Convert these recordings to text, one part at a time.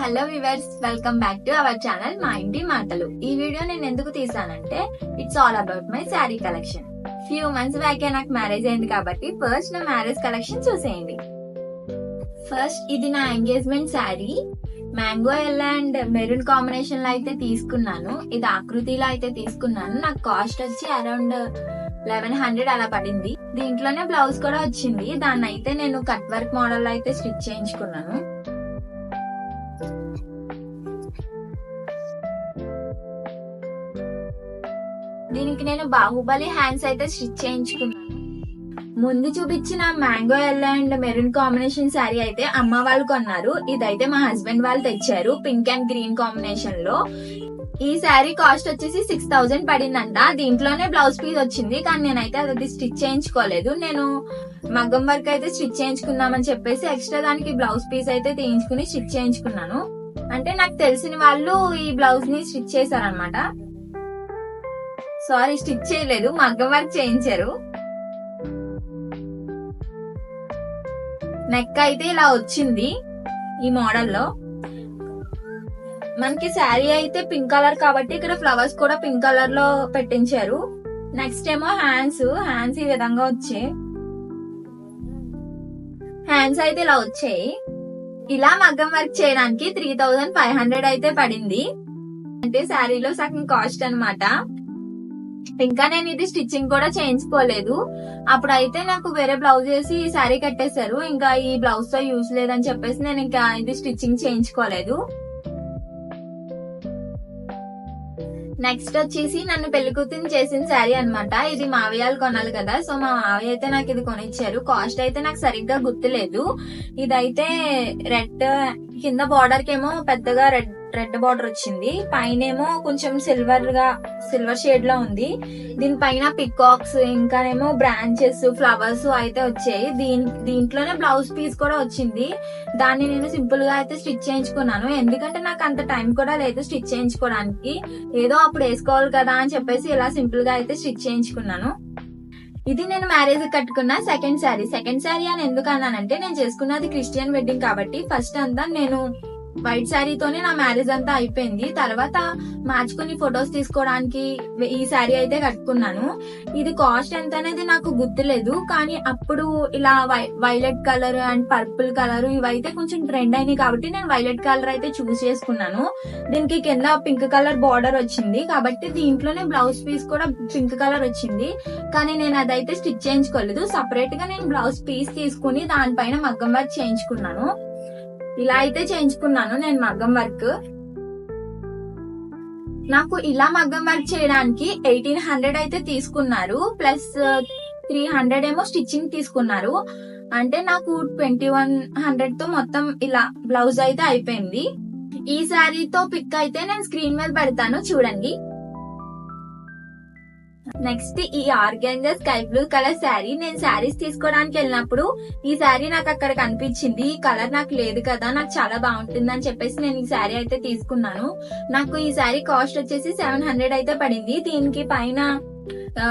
Hello viewers welcome back to our channel మా ఇంటి మాటలు ఈ వీడియో నేను ఎందుకు తీసానంటే it's all about my sari collection few months బ్యాకే నాకు మ్యారేజ్ అయింది కాబట్టి ఫస్ట్ నా మ్యారేజ్ కలెక్షన్ చూసేయండి. ఫస్ట్ ఇది నా engagement sari mango yellow and maroon కాంబినేషన్లో అయితే తీసుకున్నాను. ఇది ఆకృతిలో అయితే తీసుకున్నాను. నాకు కాస్ట్ వచ్చి అరౌండ్ లెవెన్ హండ్రెడ్ అలా పడింది. దీంట్లోనే బ్లౌజ్ కూడా వచ్చింది. దాన్ని అయితే నేను కట్ వర్క్ మోడల్ అయితే స్టిచ్ చేయించుకున్నాను. దీనికి నేను బాహుబలి హ్యాండ్స్ అయితే స్టిచ్ చేయించుకున్నాను. ముందు చూపించిన mango yellow and maroon combination sari అయితే అమ్మ వాళ్ళు కొన్నారు. ఇదైతే మా హస్బెండ్ వాళ్ళు తెచ్చారు పింక్ అండ్ గ్రీన్ కాంబినేషన్లో. ఈ శారీ కాస్ట్ వచ్చేసి సిక్స్ థౌజండ్ పడిందంట. దీంట్లోనే బ్లౌజ్ పీస్ వచ్చింది కానీ నేనైతే అది స్టిచ్ చేయించుకోలేదు. నేను మగ్గం వర్క్ అయితే స్టిచ్ చేయించుకుందామని చెప్పేసి ఎక్స్ట్రా దానికి బ్లౌజ్ పీస్ అయితే తీయించుకుని స్టిచ్ చేయించుకున్నాను. అంటే నాకు తెలిసిన వాళ్ళు ఈ బ్లౌజ్ని స్టిచ్ చేశారనమాట సారీ స్టిచ్ చేయలేదు మగ్గం వర్క్ చేయించారు. నెక్ అయితే ఇలా వచ్చింది ఈ మోడల్లో మనకి శారీ అయితే పింక్ కలర్ కాబట్టి ఇక్కడ ఫ్లవర్స్ కూడా పింక్ కలర్లో పెట్టించారు. నెక్స్ట్ ఏమో హ్యాండ్స్ హ్యాండ్స్ ఈ విధంగా వచ్చాయి. హ్యాండ్స్ అయితే ఇలా వచ్చాయి. ఇలా మగ్గం వర్క్ చేయడానికి త్రీ థౌజండ్ ఫైవ్ హండ్రెడ్ అయితే పడింది. అంటే శారీలో సగం కాస్ట్ అన్నమాట. ఇంకా నేను ఇది స్టిచ్చింగ్ కూడా చేయించుకోలేదు. అప్పుడైతే నాకు వేరే బ్లౌజ్ వేసి ఈ శారీ కట్టేశారు. ఇంకా ఈ బ్లౌజ్తో యూజ్ లేదని చెప్పేసి నేను ఇంకా ఇది స్టిచ్చింగ్ చేయించుకోలేదు. నెక్స్ట్ వచ్చేసి నన్ను పెళ్ళి కూతురు చేసిన శారీ అన్నమాట. ఇది మావయ్యాలు కొనాలి కదా. సో మా మావయ్య అయితే నాకు ఇది కొనిచ్చారు. కాస్ట్ అయితే నాకు సరిగ్గా గుర్తులేదు. ఇదైతే రెడ్ కింద బార్డర్ కేమో పెద్దగా రెడ్ రెడ్ బార్డర్ వచ్చింది. పైన ఏమో కొంచెం సిల్వర్గా సిల్వర్ షేడ్లో ఉంది. దీనిపైన పికాక్స్ ఇంకానేమో బ్రాంచెస్ ఫ్లవర్స్ అయితే వచ్చాయి. దీని దీంట్లోనే బ్లౌజ్ పీస్ కూడా వచ్చింది. దాన్ని నేను సింపుల్గా అయితే స్టిచ్ చేయించుకున్నాను. ఎందుకంటే నాకు అంత టైం కూడా లేదు స్టిచ్ చేయించుకోవడానికి. ఏదో అప్పుడు వేసుకోవాలి కదా అని చెప్పేసి ఇలా సింపుల్గా అయితే స్టిచ్ చేయించుకున్నాను. ఇది నేను మ్యారేజ్ కట్టుకున్న సెకండ్ శారీ. సెకండ్ శారీ అని ఎందుకు అన్నానంటే నేను చేసుకున్నది క్రిస్టియన్ వెడ్డింగ్ కాబట్టి ఫస్ట్ అంతా నేను వైట్ శారీతోనే నా మ్యారేజ్ అంతా అయిపోయింది. తర్వాత మార్చుకుని ఫొటోస్ తీసుకోవడానికి ఈ శారీ అయితే కట్టుకున్నాను. ఇది కాస్ట్ ఎంత అనేది నాకు గుర్తులేదు. కానీ అప్పుడు ఇలా violet colour and purple colour ఇవైతే కొంచెం ట్రెండ్ అయినాయి కాబట్టి నేను వైలెట్ కలర్ అయితే చూస్ చేసుకున్నాను. దీనికి కింద పింక్ కలర్ బార్డర్ వచ్చింది. కాబట్టి దీంట్లోనే బ్లౌజ్ పీస్ కూడా పింక్ కలర్ వచ్చింది. కానీ నేను అదైతే స్టిచ్ చేయించుకోలేదు. సపరేట్గా నేను బ్లౌజ్ పీస్ తీసుకుని దానిపైన మగ్గం వర్క్ చేయించుకున్నాను. ఇలా అయితే చేయించుకున్నాను నేను మగ్గం వర్క్. నాకు ఇలా మగ్గం వర్క్ చేయడానికి ఎయిటీన్ హండ్రెడ్ అయితే తీసుకున్నారు ప్లస్ త్రీ హండ్రెడ్ ఏమో స్టిచ్చింగ్ తీసుకున్నారు. అంటే నాకు ట్వంటీ వన్ హండ్రెడ్తో మొత్తం ఇలా బ్లౌజ్ అయితే అయిపోయింది. ఈ శారీతో పిక్ అయితే నేను స్క్రీన్ మీద పెడతాను చూడండి. నెక్స్ట్ ఈ organza sky blue colour sari నేను శారీస్ తీసుకోవడానికి వెళ్ళినప్పుడు ఈ శారీ నాకు అక్కడ కనిపించింది. ఈ కలర్ నాకు లేదు కదా నాకు చాలా బాగుంటుంది అని చెప్పేసి నేను ఈ శారీ అయితే తీసుకున్నాను. నాకు ఈ శారీ కాస్ట్ వచ్చేసి సెవెన్ హండ్రెడ్ అయితే పడింది. దీనికి పైన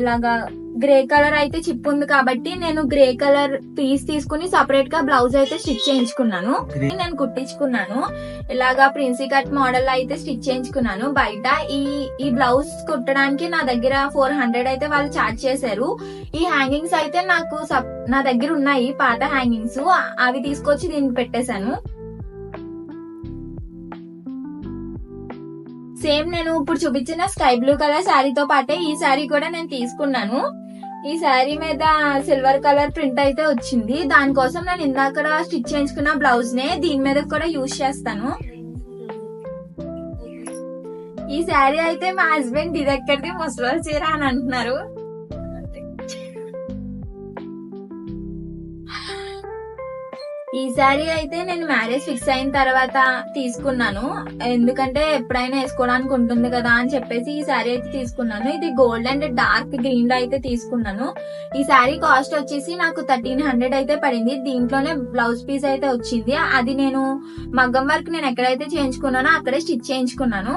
ఇలాగా గ్రే కలర్ అయితే చిప్ ఉంది కాబట్టి నేను గ్రే కలర్ పీస్ తీసుకుని సపరేట్గా బ్లౌజ్ అయితే స్టిచ్ చేయించుకున్నాను. నేను కుట్టించుకున్నాను. ఇలాగా ప్రిన్సీ కట్ మోడల్ అయితే స్టిచ్ చేయించుకున్నాను. బయట ఈ ఈ బ్లౌజ్ కుట్టడానికి నా దగ్గర ఫోర్ హండ్రెడ్ అయితే వాళ్ళు చార్జ్ చేశారు. ఈ హ్యాంగింగ్స్ అయితే నాకు సప్- నా దగ్గర ఉన్నాయి పాత హ్యాంగింగ్స్. అవి తీసుకొచ్చి దీనికి పెట్టేశాను. సేమ్ నేను ఇప్పుడు చూపించిన స్కై బ్లూ కలర్ శారీతో పాటే ఈ శారీ కూడా నేను తీసుకున్నాను. ఈ శారీ మీద సిల్వర్ కలర్ ప్రింట్ అయితే వచ్చింది. దానికోసం నేను ఇందాక స్టిచ్ చేయించుకున్న బ్లౌజ్ నే దీని మీద కూడా యూజ్ చేస్తాను. ఈ శారీ అయితే మా హస్బెండ్ ఇది ఎక్కడిది? ముసలి చీర అని అంటున్నారు. ఈ శారీ అయితే నేను మ్యారేజ్ ఫిక్స్ అయిన తర్వాత తీసుకున్నాను. ఎందుకంటే ఎప్పుడైనా వేసుకోవడానికి ఉంటుంది కదా అని చెప్పేసి ఈ శారీ అయితే తీసుకున్నాను. ఇది గోల్డ్ అండ్ డార్క్ గ్రీన్లో అయితే తీసుకున్నాను. ఈ శారీ కాస్ట్ వచ్చేసి నాకు థర్టీన్ హండ్రెడ్ అయితే పడింది. దీంట్లోనే బ్లౌజ్ పీస్ అయితే వచ్చింది. అది నేను మగ్గం వర్క్ నేను ఎక్కడైతే చేయించుకున్నానో అక్కడే స్టిచ్ చేయించుకున్నాను.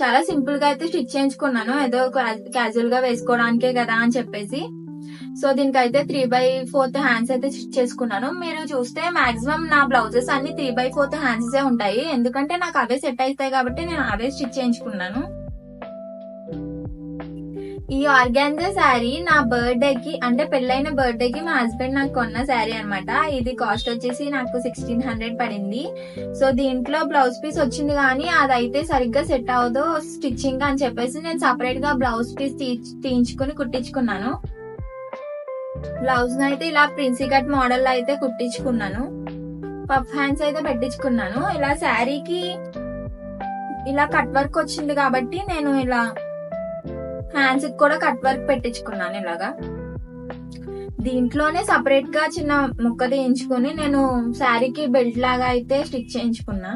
చాలా సింపుల్గా అయితే స్టిచ్ చేయించుకున్నాను. ఏదో క్యాజువల్గా వేసుకోవడానికే కదా అని చెప్పేసి. సో దీనికైతే త్రీ బై ఫోర్త్ హ్యాండ్స్ అయితే స్టిచ్ చేసుకున్నాను. మీరు చూస్తే మాక్సిమం నా బ్లౌజెస్ అన్ని త్రీ బై ఫోర్త్ హ్యాండ్స్ ఉంటాయి. ఎందుకంటే నాకు అవే సెట్ అవుతాయి కాబట్టి నేను అవే స్టిచ్ చేయించుకున్నాను. ఈ ఆర్గాన్జా శారీ నా బర్త్డే కి అంటే పెళ్ళైన బర్త్డే కి మా హస్బెండ్ నాకు కొన్న శారీ అనమాట ఇది కాస్ట్ వచ్చేసి నాకు సిక్స్టీన్ హండ్రెడ్ పడింది. సో దీంట్లో బ్లౌజ్ పీస్ వచ్చింది కానీ అదైతే సరిగ్గా సెట్ అవ్వదు స్టిచ్చింగ్ అని చెప్పేసి నేను సపరేట్గా బ్లౌజ్ పీస్ తీయించుకుని కుట్టించుకున్నాను. బ్లౌజ్ అయితే ఇలా ప్రిన్సీ కట్ మోడల్ అయితే కుట్టించుకున్నాను. పఫ్ హ్యాండ్స్ అయితే పెట్టించుకున్నాను. ఇలా శారీకి ఇలా కట్ వర్క్ వచ్చింది కాబట్టి నేను ఇలా హ్యాండ్స్ కూడా కట్ వర్క్ పెట్టించుకున్నాను ఇలాగా. దీంట్లోనే సపరేట్గా చిన్న ముక్క తీయించుకుని నేను శారీకి బెల్ట్ లాగా అయితే స్టిచ్ చేయించుకున్నా.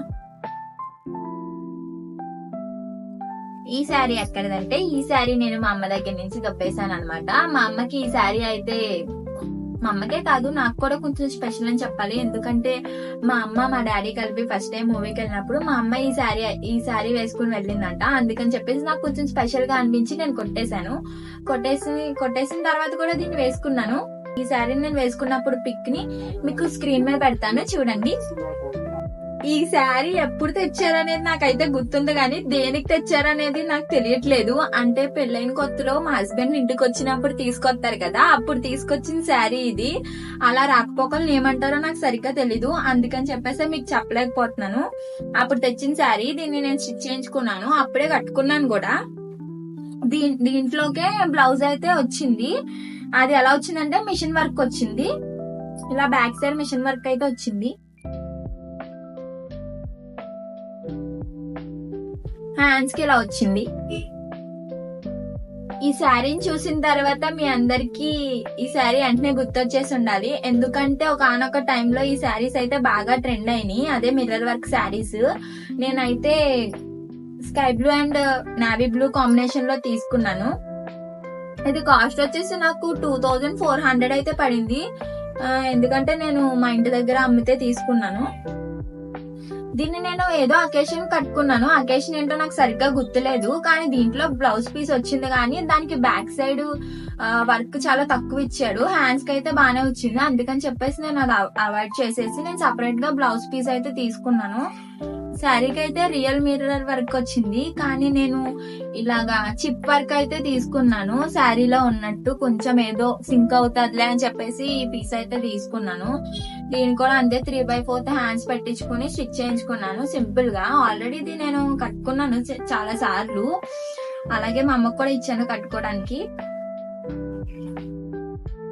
ఈ శారీ ఎక్కడదంటే ఈ శారీ నేను మా అమ్మ దగ్గర నుంచి దొబ్బేశాను అనమాట మా అమ్మకి ఈ శారీ అయితే మా అమ్మకే కాదు నాకు కూడా కొంచెం స్పెషల్ అని చెప్పాలి. ఎందుకంటే మా అమ్మ మా డాడీ కలిపి ఫస్ట్ టైం మూవీకి వెళ్ళినప్పుడు మా అమ్మ ఈ శారీ ఈ శారీ వేసుకుని వెళ్ళిందంట. అందుకని చెప్పేసి నాకు కొంచెం స్పెషల్గా అనిపించి నేను కొట్టేశాను. కొట్టేసి కొట్టేసిన తర్వాత కూడా దీన్ని వేసుకున్నాను. ఈ శారీని నేను వేసుకున్నప్పుడు పిక్ని మీకు స్క్రీన్ మీద పెడతాను. చూడండి. ఈ శారీ ఎప్పుడు తెచ్చారనేది నాకైతే గుర్తుంది కానీ దేనికి తెచ్చారనేది నాకు తెలియట్లేదు. అంటే పెళ్ళైన కొత్తలో మా హస్బెండ్ ఇంటికి వచ్చినప్పుడు తీసుకొస్తారు కదా అప్పుడు తీసుకొచ్చిన శారీ ఇది. అలా రాకపోకలు ఏమంటారో నాకు సరిగ్గా తెలీదు. అందుకని చెప్పేసి మీకు చెప్పలేకపోతున్నాను. అప్పుడు తెచ్చిన శారీ దీన్ని నేను స్టిచ్ చేయించుకున్నాను. అప్పుడే కట్టుకున్నాను కూడా. దీ దీంట్లోకే బ్లౌజ్ అయితే వచ్చింది. అది ఎలా వచ్చిందంటే మిషన్ వర్క్ వచ్చింది. ఇలా బ్యాక్ సైడ్ మిషన్ వర్క్ అయితే వచ్చింది. హ్యాండ్స్కి ఇలా వచ్చింది. ఈ శారీని చూసిన తర్వాత మీ అందరికి ఈ శారీ వెంటనే గుర్తొచ్చేసి ఉండాలి. ఎందుకంటే ఒక ఆనొక టైంలో ఈ శారీస్ అయితే బాగా ట్రెండ్ అయినాయి. అదే మిర్రర్ వర్క్ శారీస్. నేనైతే sky blue and navy blue కాంబినేషన్లో తీసుకున్నాను. ఇది కాస్ట్ వచ్చేసి నాకు టూ థౌజండ్ ఫోర్ హండ్రెడ్ అయితే పడింది. ఎందుకంటే నేను మా ఇంటి దగ్గర అమ్మితే తీసుకున్నాను. దీన్ని నేను ఏదో అకేషన్ కట్టుకున్నాను. అకేషన్ ఏంటో నాకు సరిగ్గా గుర్తులేదు. కానీ దీంట్లో బ్లౌజ్ పీస్ వచ్చింది కానీ దానికి బ్యాక్ సైడ్ వర్క్ చాలా తక్కువ ఇచ్చాడు. హ్యాండ్స్కి అయితే బాగానే వచ్చింది. అందుకని చెప్పేసి నేను అది అవాయిడ్ చేసేసి నేను సపరేట్గా బ్లౌజ్ పీస్ అయితే తీసుకున్నాను. శారీకి అయితే రియల్ మిర్రర్ వర్క్ వచ్చింది. కానీ నేను ఇలాగా చిప్ వర్క్ అయితే తీసుకున్నాను. శారీలో ఉన్నట్టు కొంచెం ఏదో సింక్ అవుతుందిలే అని చెప్పేసి ఈ పీస్ అయితే తీసుకున్నాను. దీని కూడా అంతే త్రీ బై ఫోర్త్ హ్యాండ్స్ పెట్టించుకుని స్టిచ్ చేయించుకున్నాను సింపుల్గా. ఆల్రెడీ ఇది నేను కట్టుకున్నాను చాలా సార్లు. అలాగే మా అమ్మకు కూడా ఇచ్చాను కట్టుకోవడానికి.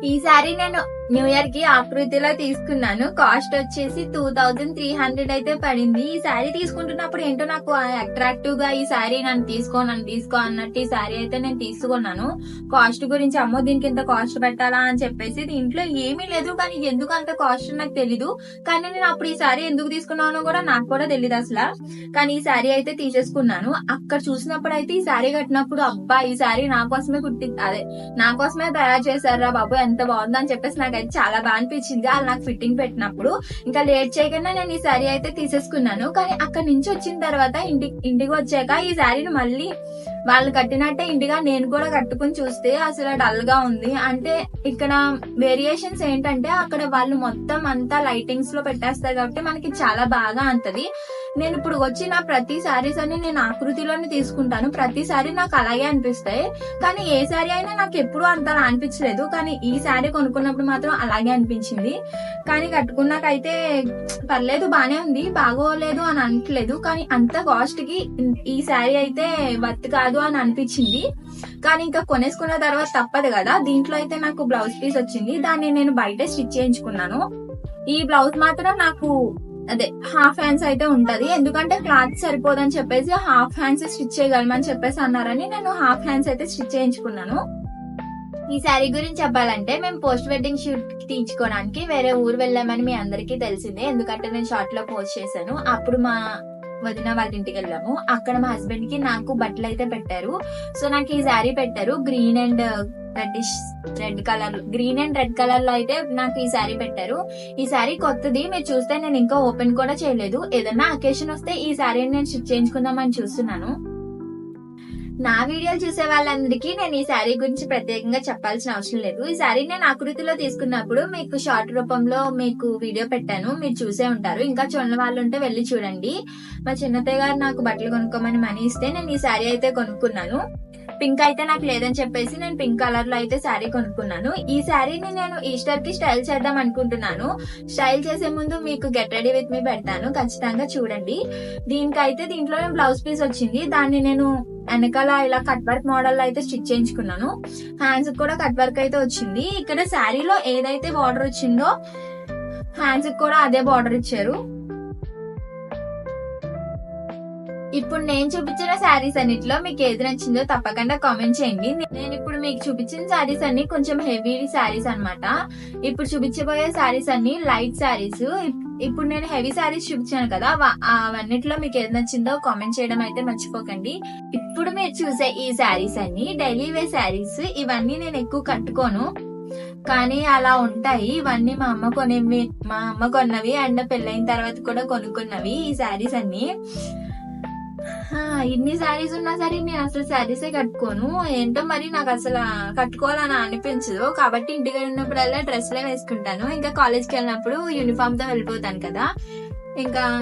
ఈ సారీ నేను న్యూ ఇయర్కి ఆకృతిలో తీసుకున్నాను. కాస్ట్ వచ్చేసి టూ థౌజండ్ త్రీ హండ్రెడ్ అయితే పడింది. ఈ శారీ తీసుకుంటున్నప్పుడు ఏంటో నాకు అట్రాక్టివ్గా ఈ శారీ నన్ను తీసుకో నన్ను తీసుకో అన్నట్టు ఈ శారీ అయితే నేను తీసుకున్నాను. కాస్ట్ గురించి అమ్మో దీనికి ఇంత కాస్ట్ పెట్టాలా అని చెప్పేసి దీంట్లో ఏమీ లేదు. కానీ ఎందుకు అంత కాస్ట్ నాకు తెలీదు. కానీ నేను అప్పుడు ఈ శారీ ఎందుకు తీసుకున్నానో కూడా నాకు కూడా తెలియదు అసలు. కానీ ఈ శారీ అయితే తీసేసుకున్నాను. అక్కడ చూసినప్పుడు అయితే ఈ శారీ కట్టినప్పుడు అబ్బా ఈ శారీ నా కోసమే కుట్టి అదే నా కోసమే తయారు చేశారు బాబు ఎంత బాగుందని చెప్పేసి నాకైతే చాలా బాగా అనిపించింది. అలా నాకు ఫిట్టింగ్ పెట్టినప్పుడు ఇంకా లేట్ చేయకుండా నేను ఈ శారీ అయితే తీసేసుకున్నాను. కానీ అక్కడ నుంచి వచ్చిన తర్వాత ఇంటి ఇంటికి వచ్చాక ఈ శారీని మళ్ళీ వాళ్ళు కట్టినట్టే ఇంటిగా నేను కూడా కట్టుకుని చూస్తే అసలు డల్గా ఉంది. అంటే ఇక్కడ వేరియేషన్స్ ఏంటంటే అక్కడ వాళ్ళు మొత్తం అంతా లైటింగ్స్లో పెట్టేస్తారు కాబట్టి మనకి చాలా బాగా అంతది. నేను ఇప్పుడు వచ్చిన ప్రతి సారీస్ అని నేను ఆకృతిలోనే తీసుకుంటాను. ప్రతి సారీ నాకు అలాగే అనిపిస్తాయి. కానీ ఏ శారీ అయినా నాకు ఎప్పుడు అంతలా అనిపించలేదు. కానీ ఈ శారీ కొనుక్కున్నప్పుడు మాత్రం అలాగే అనిపించింది. కానీ కట్టుకున్నాకైతే పర్లేదు బానే ఉంది. బాగోలేదు అని అనట్లేదు. కానీ అంత కాస్ట్కి ఈ శారీ అయితే వర్త్ కాదు అని అనిపించింది. కానీ ఇంకా కొనేసుకున్న తర్వాత తప్పదు కదా. దీంట్లో అయితే నాకు బ్లౌజ్ పీస్ వచ్చింది. దాన్ని నేను బయట స్టిచ్ చేయించుకున్నాను. ఈ బ్లౌజ్ మాత్రం నాకు అదే హాఫ్ హ్యాండ్స్ అయితే ఉంటది. ఎందుకంటే క్లాత్ సరిపోదని చెప్పేసి హాఫ్ హ్యాండ్స్ స్టిచ్ చేయగలమని చెప్పేసి అన్నారని నేను హాఫ్ హ్యాండ్స్ అయితే స్టిచ్ చేయించుకున్నాను. ఈ శారీ గురించి చెప్పాలంటే మేము పోస్ట్ వెడ్డింగ్ షూట్ తీయించుకోవడానికి వేరే ఊరు వెళ్ళామని మీ అందరికీ తెలిసిందే. ఎందుకంటే నేను షార్ట్లో పోస్ట్ చేశాను. అప్పుడు మా వదిన వాళ్ళ ఇంటికి వెళ్ళాము. అక్కడ మా హస్బెండ్కి నాకు బట్టలు అయితే పెట్టారు. సో నాకు ఈ శారీ పెట్టారు. Green and reddish red colour green and red కలర్లో అయితే నాకు ఈ శారీ పెట్టారు. ఈ శారీ కొత్తది మీరు చూస్తే నేను ఇంకా ఓపెన్ కూడా చేయలేదు. ఏదన్నా అకేషన్ వస్తే ఈ శారీని నేను స్టిచ్ చేయించుకుందామని చూస్తున్నాను. నా వీడియోలు చూసే వాళ్ళందరికీ నేను ఈ శారీ గురించి ప్రత్యేకంగా చెప్పాల్సిన అవసరం లేదు. ఈ శారీ నేను ఆకృతిలో తీసుకున్నప్పుడు మీకు షార్ట్ రూపంలో మీకు వీడియో పెట్టాను. మీరు చూసే ఉంటారు. ఇంకా చూడని వాళ్ళు ఉంటే వెళ్ళి చూడండి. మా చిన్నతయ్య గారు నాకు బట్టలు కొనుక్కోమని మనీ ఇస్తే నేను ఈ శారీ అయితే కొనుక్కున్నాను. పింక్ అయితే నాకు లేదని చెప్పేసి నేను పింక్ కలర్లో అయితే శారీ కొనుక్కున్నాను. ఈ శారీని నేను ఈస్టర్కి స్టైల్ చేద్దాం అనుకుంటున్నాను. స్టైల్ చేసే ముందు మీకు గెట్ రెడీ విత్ మీ పెడతాను. ఖచ్చితంగా చూడండి. దీనికైతే దీంట్లో బ్లౌజ్ పీస్ వచ్చింది. దాన్ని నేను వెనకాల ఇలా కట్ వర్క్ మోడల్ అయితే స్టిచ్ చేయించుకున్నాను. హ్యాండ్స్ కూడా కట్ వర్క్ అయితే వచ్చింది. ఇక్కడ శారీలో ఏదైతే బార్డర్ వచ్చిందో హ్యాండ్స్ కూడా అదే బార్డర్ ఇచ్చారు. ఇప్పుడు నేను చూపించిన శారీస్ అన్నిటిలో మీకు ఏది నచ్చిందో తప్పకుండా కామెంట్ చేయండి. నేను ఇప్పుడు మీకు చూపించిన శారీస్ అన్ని కొంచెం హెవీ శారీస్ అనమాట ఇప్పుడు చూపించబోయే శారీస్ అన్ని లైట్ శారీస్. ఇప్పుడు నేను హెవీ శారీస్ చూపించాను కదా అవన్నిటిలో మీకు ఏది నచ్చిందో కామెంట్ చేయడం అయితే మర్చిపోకండి. ఇప్పుడు మీరు చూసే ఈ శారీస్ అన్ని డైలీ వే శారీస్ ఇవన్నీ నేను ఎక్కువ కట్టుకోను. కానీ అలా ఉంటాయి. ఇవన్నీ మా అమ్మ కొనేవి మా అమ్మ కొన్నవి అండ్ పెళ్ళైన తర్వాత కూడా కొనుక్కున్నవి ఈ శారీస్ అన్ని. ఇన్ని శారీస్ ఉన్నా సరే నేను అసలు శారీసే కట్టుకోను. ఏంటో మరి నాకు అసలు కట్టుకోవాలని అనిపించదు. కాబట్టి ఇంటికి ఉన్నప్పుడల్లా డ్రెస్లే వేసుకుంటాను. ఇంకా కాలేజ్కి వెళ్ళినప్పుడు యూనిఫామ్తో వెళ్ళిపోతాను కదా. ఇంకా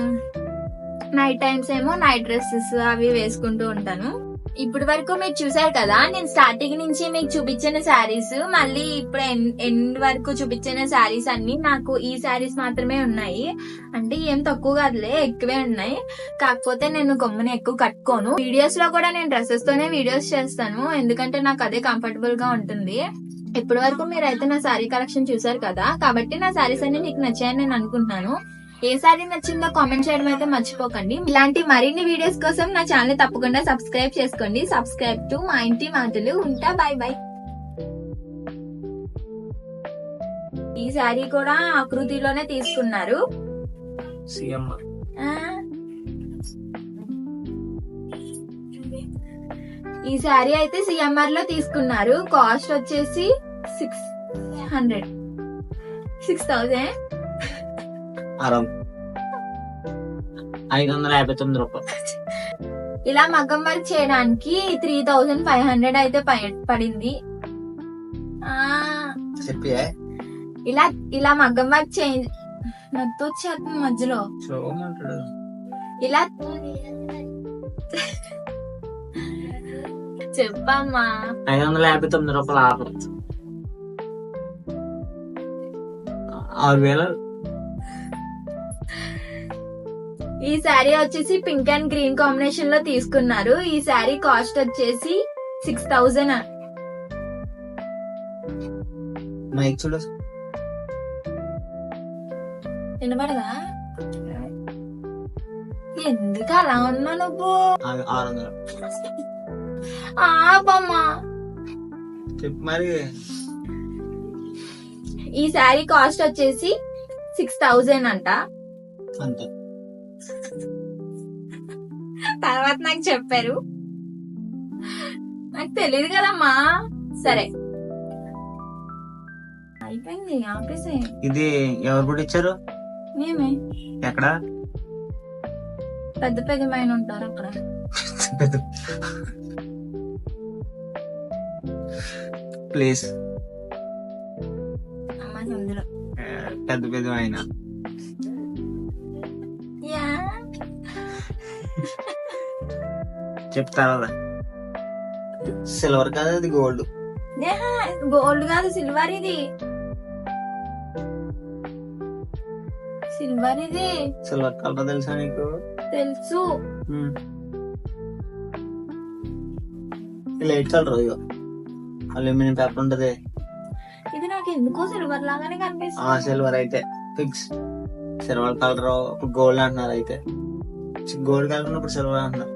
నైట్ టైమ్స్ ఏమో నైట్ డ్రెస్సెస్ అవి వేసుకుంటూ ఉంటాను. ఇప్పటి వరకు మీరు చూసారు కదా నేను స్టార్టింగ్ నుంచి మీకు చూపించిన శారీస్ మళ్ళీ ఇప్పుడు ఎండ్ వరకు చూపించిన శారీస్ అన్ని నాకు ఈ శారీస్ మాత్రమే ఉన్నాయి. అంటే ఏం తక్కువ కాదులే ఎక్కువే ఉన్నాయి. కాకపోతే నేను గమ్మున ఎక్కువ కట్టుకోను. వీడియోస్లో కూడా నేను డ్రెస్సెస్ తోనే వీడియోస్ చేస్తాను. ఎందుకంటే నాకు అదే కంఫర్టబుల్గా ఉంటుంది. ఇప్పటి వరకు మీరైతే నా శారీ కలెక్షన్ చూసారు కదా కాబట్టి నా శారీస్ అన్ని మీకు నచ్చాయని నేను అనుకుంటున్నాను. ఏ శారీ నచ్చిందో కామెంట్ చేయడం అయితే మర్చిపోకండి. ఇలాంటి మరిన్ని వీడియోస్ కోసం నా ఛానల్ తప్పకుండా సబ్స్క్రైబ్ చేసుకోండి. సబ్స్క్రైబ్ టు మా ఇంటి మాటలు. ఉంటా బాయ్ బాయ్ ఈ శారీ కూడా ఆకృతిలోనే తీసుకున్నారు. ఈ శారీ అయితే సిఎంఆర్లో తీసుకున్నారు. కాస్ట్ వచ్చేసి సిక్స్ హండ్రెడ్ సిక్స్ థౌజండ్ ఐదు వందల యాభై తొమ్మిది రూపాయలు. ఇలా మగ్గం వర్క్ చేయడానికి త్రీ థౌజండ్ ఫైవ్ హండ్రెడ్ అయితే పడింది. చెప్పి ఇలా ఇలా మగ్గం వర్క్ చేంజ్ నొత్తు వచ్చేస్తుంది మధ్యలో. ఇలా చెప్పమ్మా. ఐదు వందల యాభై తొమ్మిది రూపాయలు ఆఫర్ ఆరు వేలు ఈ శారీ వచ్చేసి పింక్ అండ్ గ్రీన్ కాంబినేషన్లో తీసుకున్నారు. ఈ శారీ కాస్ట్ వచ్చేసి సిక్స్ థౌజండ్ వినపడదా ఎందుకు అలా ఉన్నా నువ్వు? ఆపమ్మా. మరి. ఈ శారీ కాస్ట్ వచ్చేసి సిక్స్ థౌజండ్ అంట. అంతే. తర్వాత నాకు చెప్పారు. నాకు తెలియదు కదమ్మా. సరే. అయిపోయింది ఆపేసే. ఇది ఎవరు కూడా ఇచ్చారు మేమే ఎక్కడ? పెద్ద పెద్దమైన ఉంటారు అక్కడ. ప్లీజ్. పెద్ద పెద్ద ఆయన యా. చెప్తారా సిల్వర్ కాదు అది గోల్డ్. గోల్డ్ కాదు సిల్వర్ ఇది. సిల్వర్ ఇది. సిల్వర్ కలర్ తెలుసా నీకు? తెలుసు. లైట్ కలర్ ఇగో అల్యూమినియం పేపర్ ఉంటది. ఇది నాకు ఎందుకో సిల్వర్ లాగానే ఆ కనిపిస్తుంది సిల్వర్ అయితే. ఫిక్స్. సిల్వర్ కలర్ గోల్డ్ అంటున్నారు అయితే. గోల్డ్ కలర్ ఉన్నప్పుడు సిల్వర్ అంటున్నారు.